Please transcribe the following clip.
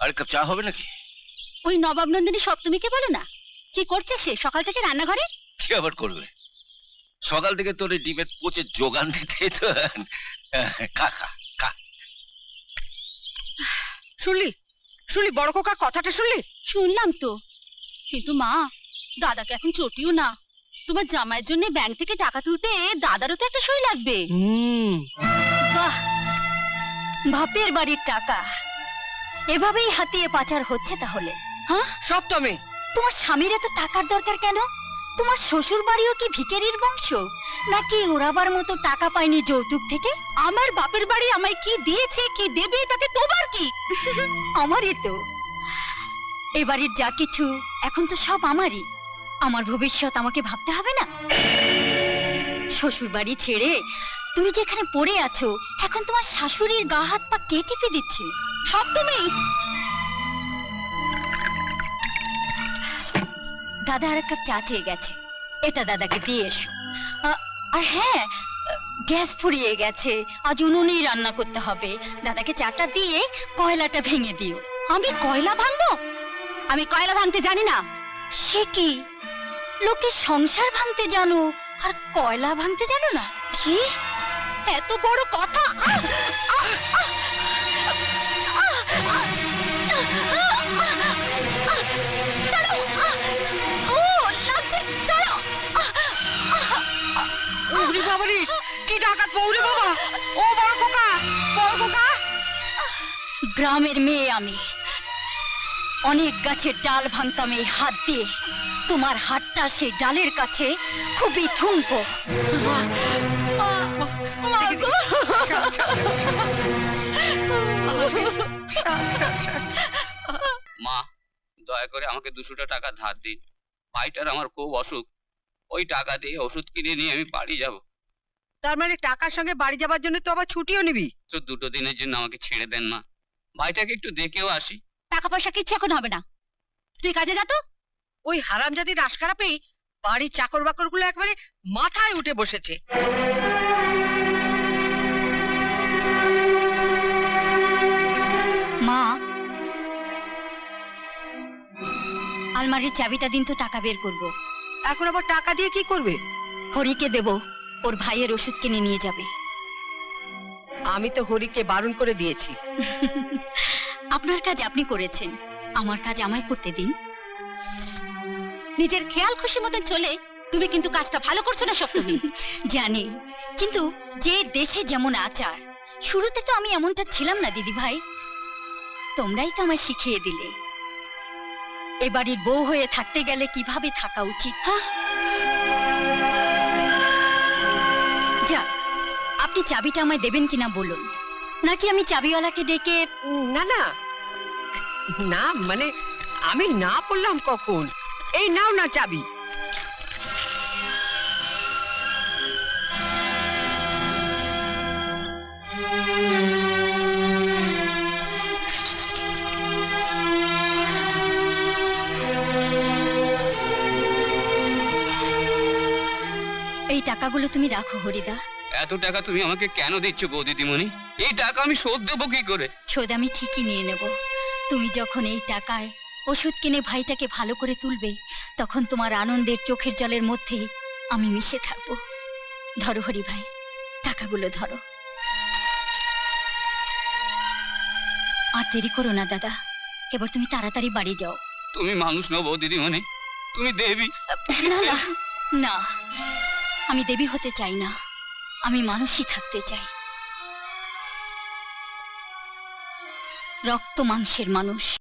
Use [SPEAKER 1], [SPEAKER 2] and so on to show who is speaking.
[SPEAKER 1] আর cup চা হবে নাকি?
[SPEAKER 2] ওই নবাব নন্দিনী সপ্তমীকে বলো না? কি করছে সে? সকাল থেকে রান্নাঘরে?
[SPEAKER 1] কি আবার করবে? সকাল থেকে তোর এই ডিমের পচে যোগান দিতে তো। খা খা খা।
[SPEAKER 3] শুনলি? শুনলি? বড় কোকার কথাটা শুনলি?
[SPEAKER 2] শুনলাম তো। কিন্তু মা দাদাকে এখন চটিও না। তোমার জামাইয়ের জন্য ব্যাংক থেকে টাকা তুলতে দাদারও তো একটা সই লাগবে।
[SPEAKER 3] হুম।
[SPEAKER 2] বাহ! বাপের বাড়ির টাকা। এভাবেই হাতিয়ে পাচার হচ্ছে তাহলে হ্যাঁ?
[SPEAKER 3] সপ্তমী।
[SPEAKER 2] তোমার স্বামীর এত টাকার দরকার কেন? তোমার শ্বশুর বাড়িও কি ভিকেরির বংশ? নাকি ওরাবার মতো টাকা পায়নি যৌতুক থেকে? আমার বাপের বাড়ি আমায় কি দিয়েছে কি দেবে তাতে তোমার কি? আমারই তো। এ বাড়ির যা কিছু এখন তো সব আমারই। আমার ভবিষ্যৎ আমাকে ভাবতে হবে না? শ্বশুর বাড়ি ছেড়ে তুমি যেখানে পড়ে আছো এখন তোমার শাশুড়ির গা হাত পা কে টিপে দিচ্ছে? সব তুমি? দাদা আর এক কাপ চা চেয়ে গেছে। এটা দাদাকে দিয়ে এসো। আর হ্যাঁ গ্যাস ফুরিয়ে গেছে। আজ উনুনেই রান্না করতে হবে। দাদাকে চাটা দিয়ে কয়লাটা ভেঙে দিও। আমি কয়লা ভাঙবো? আমি কয়লা ভাঙতে জানি না। সে কি? লোকে সংসার ভাঙতে জানো, আর কয়লা ভাঙতে জানো না? কি? এত বড় কথা!
[SPEAKER 3] কি ডাকাত বউরে বাবা? ও বড় বড়
[SPEAKER 2] গ্রামের মেয়ে আমি। অনেক গাছের ডাল ভাঙতাম এই হাত দিয়ে। তোমার হাতটা সেই ডালের কাছে খুবই ঠুনকো।
[SPEAKER 4] মা দয়া করে আমাকে দুশোটা টাকা ধার দিন। ভাইটার আমার খুব অসুখ। ওই টাকা দিয়ে ওষুধ কিনে নিয়ে আমি বাড়ি যাব।
[SPEAKER 3] তার মানে টাকার সঙ্গে বাড়ি যাবার জন্য তো আবার ছুটিও নিবি?
[SPEAKER 4] তো দুটো দিনের জন্য আমাকে ছেড়ে দেন মা। ভাইটাকে একটু দেখেও আসি।
[SPEAKER 2] টাকা পয়সা কিচ্ছু এখন হবে না। তুই কাজে যা তো।
[SPEAKER 3] ওই হারামজাদি রাস খারাপেই বাড়ির চাকর বাকরগুলো একবারে মাথায় উঠে বসেছে।
[SPEAKER 2] মা। আলমারির চাবিটা দিন তো টাকা বের করব।
[SPEAKER 3] এখন আবার টাকা দিয়ে কি করবে?
[SPEAKER 2] হরিকে দেব ওর ভাইয়ের ওষুধ কিনে নিয়ে যাবে।
[SPEAKER 3] আমি তো হরিকে বারণ করে দিয়েছি।
[SPEAKER 2] আপনার কাজ আপনি করেছেন। আমার কাজ আমায় করতে দিন। নিজের খেয়াল খুশি মতন চলে তুমি কিন্তু কাজটা ভালো করছ না সপ্তমী। জানি। কিন্তু যে দেশে যেমন আচার শুরুতে তো আমি এমনটা ছিলাম না দিদি ভাই তোমরাই তো আমায় শিখিয়ে দিলে। এ বাড়ির বউ হয়ে থাকতে গেলে কীভাবে থাকা উচিত যা আপনি চাবিটা আমায় দেবেন কিনা বলুন? নাকি আমি চাবিওয়ালাকে ডেকে
[SPEAKER 3] না না। না মানে আমি না বললাম কখন? এই নাও না চাবি।
[SPEAKER 2] এই টাকাগুলো তুমি রাখো হরিদা।
[SPEAKER 4] এত টাকা তুমি আমাকে কেন দিচ্ছ বৌদিদিমণি এই টাকা আমি শোধ দেবো কি করে?
[SPEAKER 2] শোধ আমি ঠিকই নিয়ে নেব। তুমি যখন এই টাকায় ওষুধ কিনে ভাইটাকে ভালো করে তুলবে তখন তোমার আনন্দের চোখের জলের মধ্যে আমি মিশে থাকব। ধরো হরি ভাই টাকাগুলো ধরো। আর দেরি করো না দাদা। এবার তুমি তাড়াতাড়ি বাড়ি যাও।
[SPEAKER 4] তুমি মানুষ নও বৌদিদিমণি তুমি দেবী।
[SPEAKER 2] না না না। আমি দেবী হতে চাই না। আমি মানুষই থাকতে চাই। রক্ত মাংসের মানুষ।